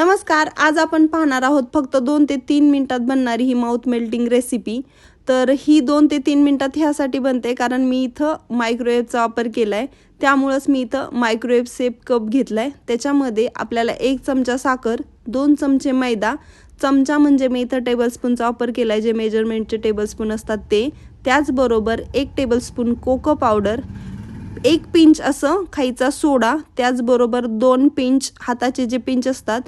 नमस्कार आज आपण पाहणार आहोत फक्त दोन ते तीन मिनिटात बनणारी ही माउथ मेल्टिंग रेसिपी तर ही दोन ते तीन मिनिटात ह्यासाठी बनते कारण मी इथं मायक्रोवेव्हचा वापर केला आहे त्यामुळंच मी इथं मायक्रोवेव्ह सेप कप घेतला आहे त्याच्यामध्ये आपल्याला एक चमचा साखर दोन चमचे मैदा. चमचा म्हणजे मी इथं टेबलस्पूनचा वापर केला आहे जे मेजरमेंटचे टेबलस्पून असतात ते. त्याचबरोबर एक टेबलस्पून कोको पावडर एक पिंच असं खायचा सोडा. त्याचबरोबर दोन पिंच हाताचे जे पिंच असतात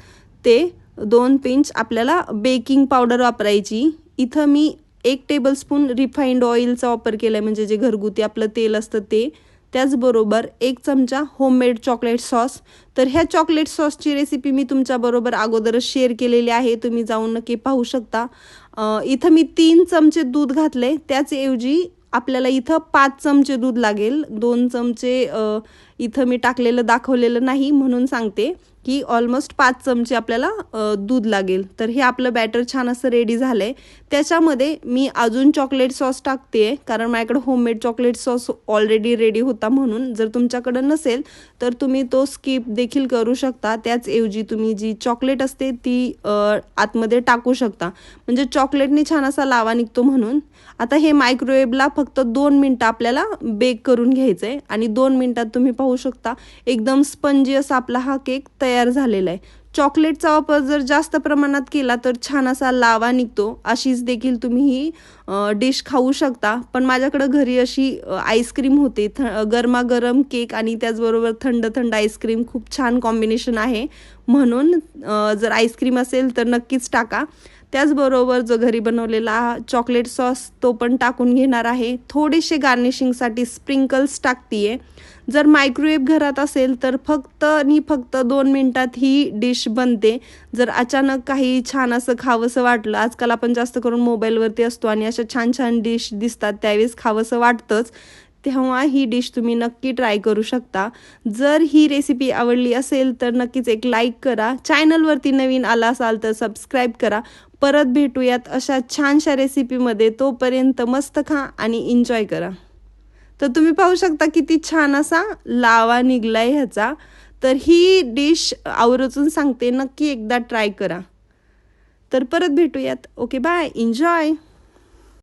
ते दोन पिंच आपल्याला बेकिंग पावडर वापरायची. इथं मी एक टेबलस्पून रिफाईंड ऑइलचा वापर केला आहे म्हणजे जे घरगुती आपलं तेल असतं ते. त्याचबरोबर एक चमचा होममेड चॉकलेट सॉस तर ह्या चॉकलेट सॉसची रेसिपी मी तुमच्याबरोबर अगोदरच शेअर केलेली आहे तुम्ही जाऊन नक्की पाहू शकता. इथं मी तीन चमचे दूध घातले त्याचऐवजी आपल्याला इथं पाच चमचे दूध लागेल. दोन चमचे इथं मी टाकलेलं दाखवलेलं नाही म्हणून सांगते की ऑलमोस्ट पाच चमचे आपल्याला दूध लागेल. तर हे आपलं बॅटर छान असं रेडी झालं आहे त्याच्यामध्ये मी अजून चॉकलेट सॉस टाकते कारण माझ्याकडे homemade chocolate sauce already ready होता म्हणून. जर तुमच्याकडं नसेल तर तुम्ही तो स्किप देखील करू शकता. त्याचऐवजी तुम्ही जी चॉकलेट असते ती आतमध्ये टाकू शकता. म्हणजे चॉकलेटने छान असा लावा निघतो म्हणून. आता हे मायक्रोवेवला फक्त दोन मिनटं आपल्याला बेक करून घ्यायचं आहे आणि दोन मिनटात तुम्ही पाहू शकता. एकदम स्पंजी असा आपला हा केक तयार झालेला आहे. चॉकलेटचा वापर जर जास्त प्रमाणात केला तर छान असा लावा निघतो. अशीच देखील तुम्ही ही डिश खाऊ शकता. पण माझ्याकडं घरी अशी आईस्क्रीम होते. थ गरमागरम केक आणि त्याचबरोबर थंड थंड आईस्क्रीम खूप छान कॉम्बिनेशन आहे. म्हणून जर आईस्क्रीम असेल तर नक्कीच टाका. त्याचबरोबर जो घरी बनवलेला चॉकलेट सॉस तो पण टाकून घेणार आहे. थोडेसे गार्निशिंगसाठी स्प्रिंकल्स टाकतीये. जर मायक्रोवेव्ह घरात असेल तर फक्त आणि फक्त दोन मिनटात ही डिश बनते. जर अचानक काही छान असं खावंसं वाटलं आजकाल आपण जास्त करून मोबाईलवरती असतो आणि अशा छान छान डिश दिसतात त्यावेळेस खावंसं वाटतंच. तेव्हा ही डिश तुम्ही नक्की ट्राय करू शकता. जर ही रेसिपी आवडली असेल तर नक्कीच एक लाईक करा. चॅनलवरती नवीन आला असाल तर सबस्क्राईब करा. परत भेटूयात अशा छानशा रेसिपीमध्ये तोपर्यंत मस्त खा आणि एन्जॉय करा. तर तुम्ही पाहू शकता किती छान असा लावा निघलाय ह्याचा. तर ही डिश आवर्जून सांगते. नक्की एकदा ट्राय करा. तर परत भेटूयात. Okay bye enjoy